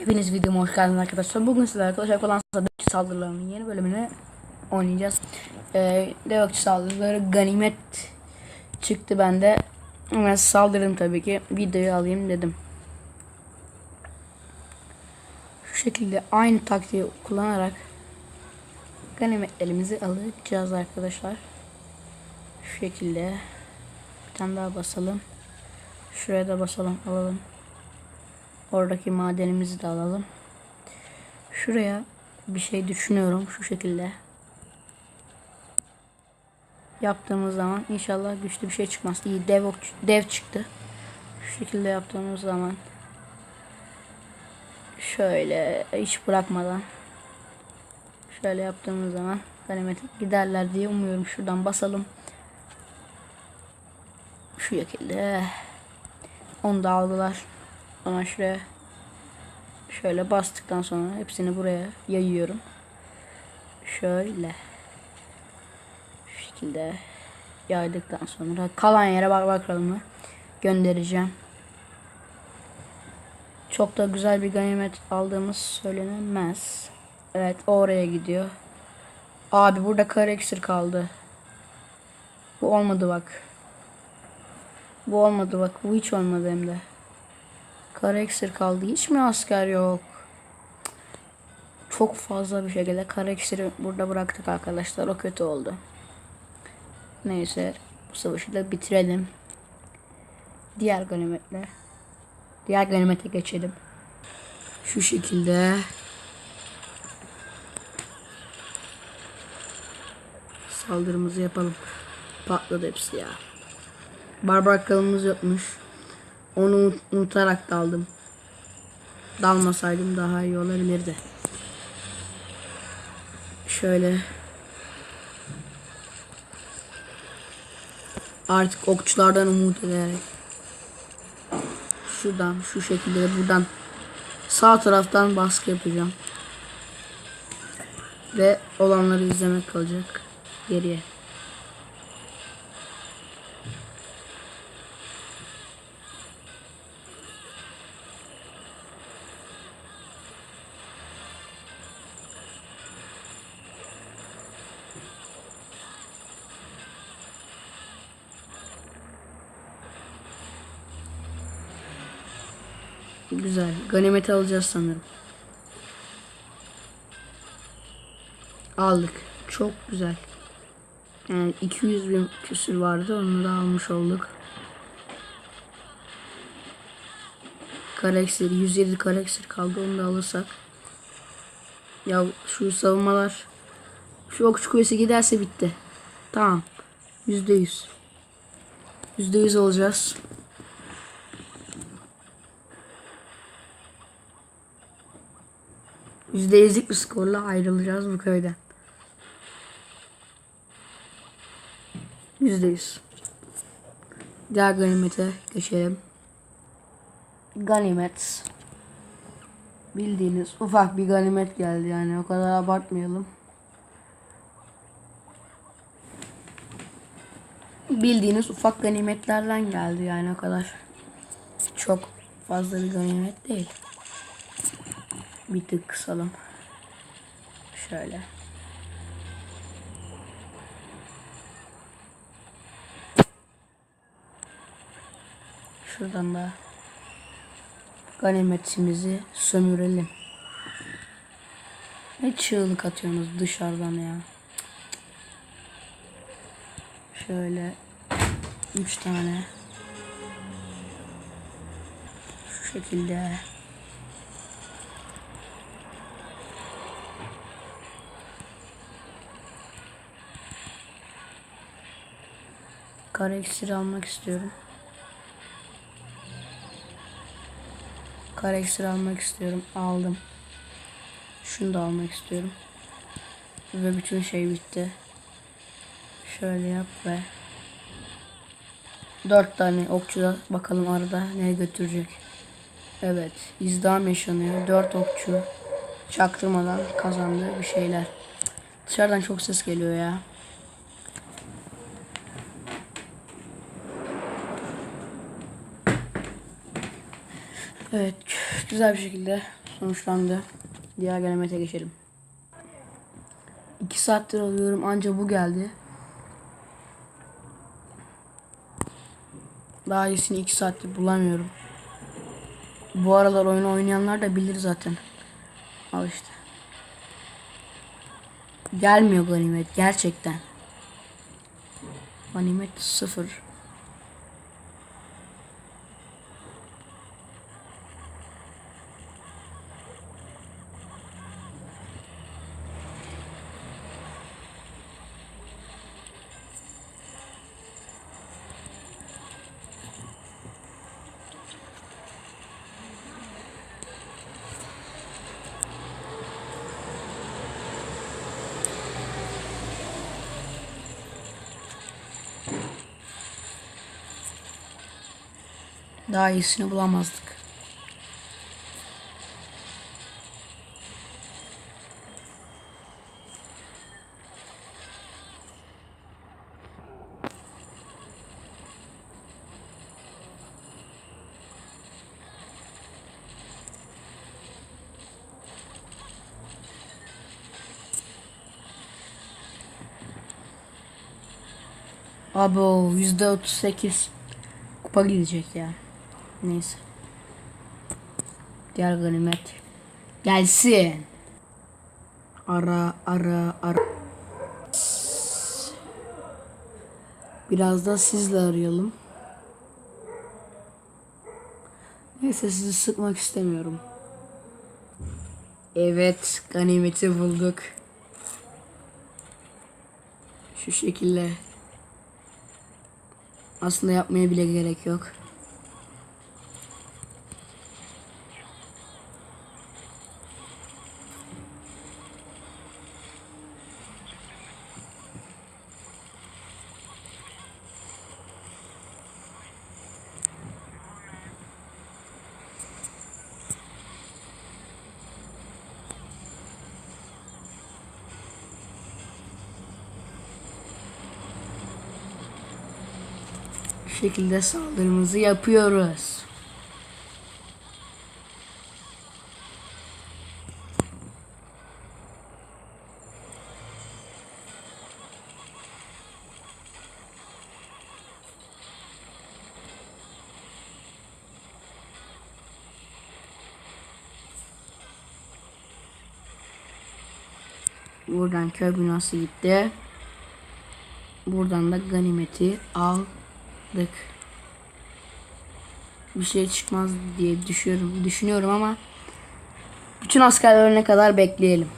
Hepiniz videoma hoş geldiniz arkadaşlar. Bugün sizlerle arkadaşlar olan Devokçu saldırılarının yeni bölümünü oynayacağız. Ee, Devokçu saldırıları ganimet çıktı bende. Hemen saldırdım tabii ki. Videoyu alayım dedim. Şu şekilde aynı taktiği kullanarak ganimetlerimizi alacağız arkadaşlar. Şu şekilde bir tane daha basalım. Şuraya da basalım alalım. Oradaki madenimizi de alalım. Şuraya bir şey düşünüyorum şu şekilde. Yaptığımız zaman inşallah güçlü bir şey çıkmaz. İyi dev, dev çıktı. Şu şekilde yaptığımız zaman şöyle hiç bırakmadan şöyle yaptığımız zaman ganimet giderler diye umuyorum. Şuradan basalım. Şu şekilde. Onu da aldılar. Ama şuraya şöyle bastıktan sonra hepsini buraya yayıyorum. Şöyle. Şu şekilde yaydıktan sonra kalan yere bak bakalım göndereceğim. Çok da güzel bir ganimet aldığımız söylenemez. Evet oraya gidiyor. Abi burada kara iksir kaldı. Bu olmadı bak. Bu olmadı bak. Bu hiç olmadı hem de. Kara kaldı. Hiç mi asker yok? Çok fazla bir şekilde kara iksiri burada bıraktık arkadaşlar. O kötü oldu. Neyse. Bu savaşı da bitirelim. Diğer ganimetle. Diğer ganimete geçelim. Şu şekilde. Saldırımızı yapalım. Patladı hepsi ya. Barbar kalımız yokmuş. Onu unut- unutarak daldım. Dalmasaydım daha iyi olabilirdi. Şöyle. Artık okçulardan umut ederek. Şuradan şu şekilde buradan sağ taraftan baskı yapacağım. Ve olanları izlemek kalacak geriye. Güzel. Ganimeti alacağız sanırım. Aldık. Çok güzel. Yani 200 bin küsür vardı. Onu da almış olduk. Kareksir. 107 kareksir kaldı. Onu da alırsak. Ya şu savunmalar şu okçu kulesi giderse bitti. Tamam. %100. %100 olacağız. Yüzde yüzlük bir skorla ayrılacağız bu köyden. Yüzde yüz. Diğer ganimete geçelim. Ganimet. Bildiğiniz ufak bir ganimet geldi yani o kadar abartmayalım. Bildiğiniz ufak ganimetlerden geldi yani o kadar. Çok fazla bir ganimet değil. Bir tık kısalım. Şöyle. Şuradan da ganimetimizi sömürelim. Ne çığlık atıyorsunuz dışarıdan ya. Şöyle üç tane şu şekilde Kara iksiri almak istiyorum. Kara iksiri almak istiyorum. Aldım. Şunu da almak istiyorum. Ve bütün şey bitti. Şöyle yap ve dört tane okçu da bakalım arada ne götürecek. Evet. izdiham yaşanıyor. Dört okçu çaktırmadan kazandığı bir şeyler. Dışarıdan çok ses geliyor ya. Evet, güzel bir şekilde sonuçlandı. Diğer galimete geçelim. 2 saattir alıyorum anca bu geldi. Daha iyisini 2 saattir bulamıyorum. Bu aralar oyunu oynayanlar da bilir zaten. Al işte. Gelmiyor ganimet gerçekten. Ganimet sıfır. Daha iyisini bulamazdık. Abo yüzde otuz sekiz kupa gidecek ya. Neyse. Diğer ganimet. Gelsin. Ara ara ara. Biraz da sizle arayalım. Neyse sizi sıkmak istemiyorum. Evet, ganimeti bulduk. Şu şekilde. Aslında yapmaya bile gerek yok. Şekilde saldırımızı yapıyoruz. Buradan köy binası gitti. Buradan da ganimeti aldık. Bir şey çıkmaz diye düşünüyorum, düşünüyorum ama bütün askerler ölene kadar bekleyelim.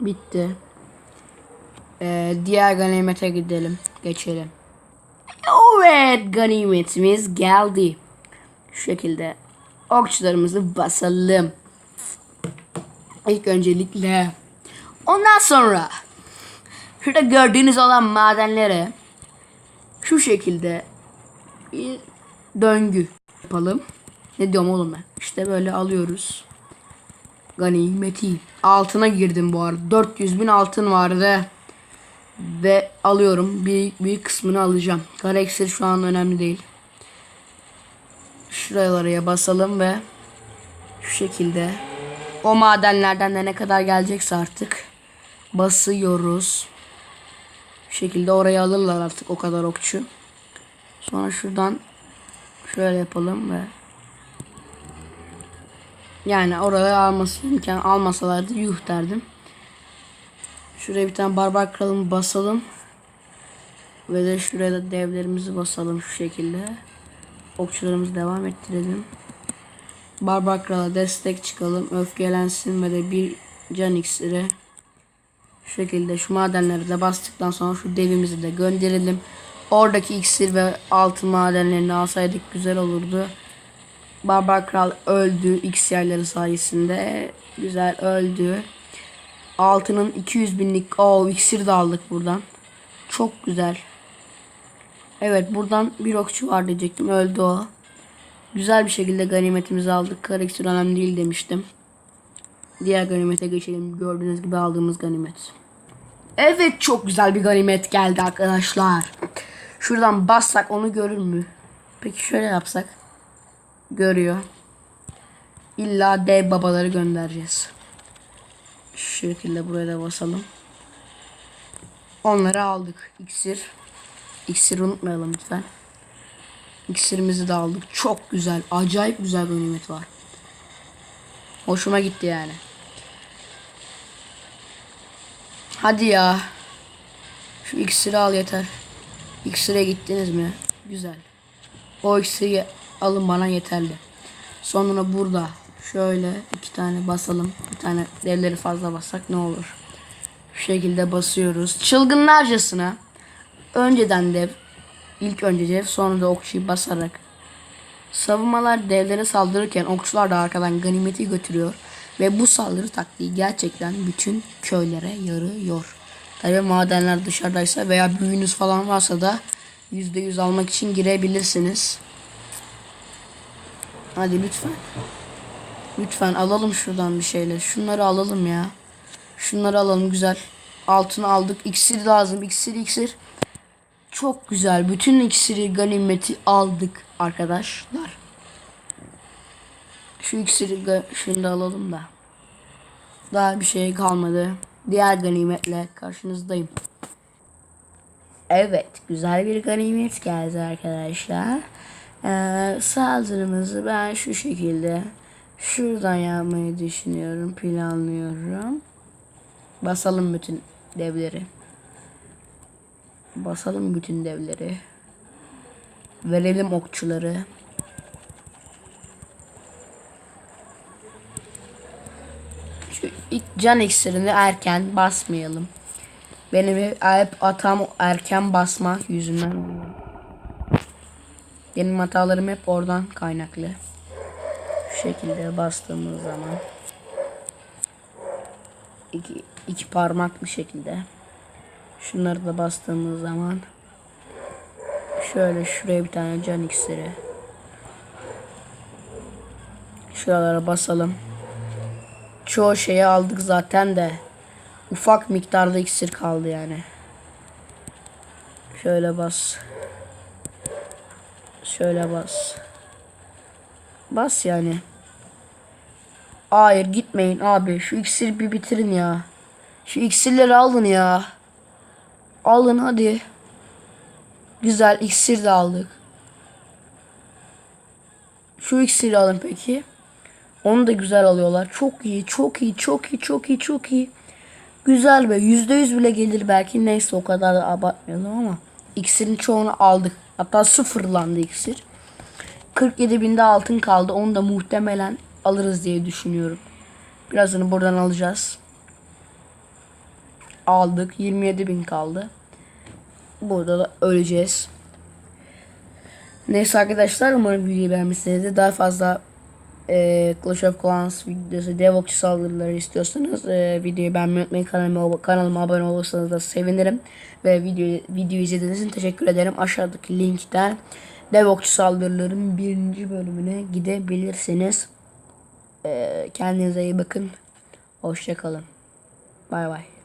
Bitti. Ee, diğer ganimete gidelim. Geçelim. Evet ganimetimiz geldi. Şu şekilde okçularımızı basalım. İlk öncelikle ondan sonra şurada gördüğünüz olan madenlere şu şekilde bir döngü yapalım. Ne diyorum oğlum ben? İşte böyle alıyoruz. Ganimeti. Altına girdim bu arada. 400 bin altın vardı. Ve alıyorum. Bir, bir kısmını alacağım. Kara şu an önemli değil. Şuralara basalım ve şu şekilde o madenlerden de ne kadar gelecekse artık basıyoruz. Şu şekilde oraya alırlar artık o kadar okçu. Sonra şuradan şöyle yapalım ve yani oraya alması imkan almasalardı yuh derdim. Şuraya bir tane barbar kralımı basalım. Ve de şuraya da devlerimizi basalım şu şekilde. Okçularımızı devam ettirelim. Barbar krala destek çıkalım. Öfkelensin ve de bir can iksiri. Şu şekilde şu madenleri de bastıktan sonra şu devimizi de gönderelim. Oradaki iksir ve altın madenlerini alsaydık güzel olurdu. Barbar Kral öldü iksirleri sayesinde. Güzel öldü. Altının 200 binlik o iksir de aldık buradan. Çok güzel. Evet buradan bir okçu var diyecektim. Öldü o. Güzel bir şekilde ganimetimizi aldık. İksir önemli değil demiştim. Diğer ganimete geçelim. Gördüğünüz gibi aldığımız ganimet. Evet çok güzel bir ganimet geldi arkadaşlar. Şuradan bassak onu görür mü? Peki şöyle yapsak. Görüyor. İlla dev babaları göndereceğiz. Şu şekilde buraya da basalım. Onları aldık. İksir. İksiri unutmayalım lütfen. İksirimizi de aldık. Çok güzel. Acayip güzel bir nimet var. Hoşuma gitti yani. Hadi ya. Şu iksiri al yeter. İksire gittiniz mi? Güzel. O iksiri alın bana yeterli. Sonra burada şöyle iki tane basalım. Bir tane devleri fazla bassak ne olur? Şu şekilde basıyoruz. Çılgınlarcasına önceden dev ilk önce dev sonra da okçuyu basarak savunmalar devlere saldırırken okçular da arkadan ganimeti götürüyor ve bu saldırı taktiği gerçekten bütün köylere yarıyor. Tabi madenler dışarıdaysa veya büyünüz falan varsa da %100 almak için girebilirsiniz. Hadi lütfen. Lütfen alalım şuradan bir şeyler. Şunları alalım ya. Şunları alalım güzel. Altını aldık. İksir lazım. İksir iksir. Çok güzel. Bütün iksiri ganimeti aldık arkadaşlar. Şu iksiri şunu da alalım da. Daha bir şey kalmadı. Diğer ganimetle karşınızdayım. Evet, güzel bir ganimet geldi arkadaşlar. Ee, saldırımızı ben şu şekilde şuradan yapmayı düşünüyorum, planlıyorum. Basalım bütün devleri. Basalım bütün devleri. Verelim okçuları. Şu can iksirini erken basmayalım. Benim hep atam erken basmak yüzünden oluyor. Benim hatalarım hep oradan kaynaklı. Şu şekilde bastığımız zaman iki, iki parmaklı şekilde şunları da bastığımız zaman şöyle şuraya bir tane can iksiri şuralara basalım. Çoğu şeyi aldık zaten de ufak miktarda iksir kaldı yani. Şöyle bas. Şöyle bas. Bas yani. Hayır gitmeyin abi. Şu iksiri bir bitirin ya. Şu iksirleri alın ya. Alın hadi. Güzel iksir de aldık. Şu iksiri alın peki. Onu da güzel alıyorlar. Çok iyi, çok iyi, çok iyi, çok iyi, çok iyi. Güzel be. Yüzde yüz bile gelir belki. Neyse o kadar da abartmayalım ama. İksirin çoğunu aldık. Hatta sıfırlandı iksir. 47 binde altın kaldı. Onu da muhtemelen alırız diye düşünüyorum. Birazını buradan alacağız. Aldık. 27 bin kaldı. Burada da öleceğiz. Neyse arkadaşlar umarım videoyu beğenmişsinizdir. Daha fazla e, Clash of Clans videosu, Devokçu saldırıları istiyorsanız e, videoyu beğenmeyi unutmayın. Kanalıma, kanalıma abone olursanız da sevinirim. Ve video, video izlediğiniz için teşekkür ederim. Aşağıdaki linkten Devokçu saldırıların birinci bölümüne gidebilirsiniz. E, kendinize iyi bakın. Hoşçakalın. Bay bay.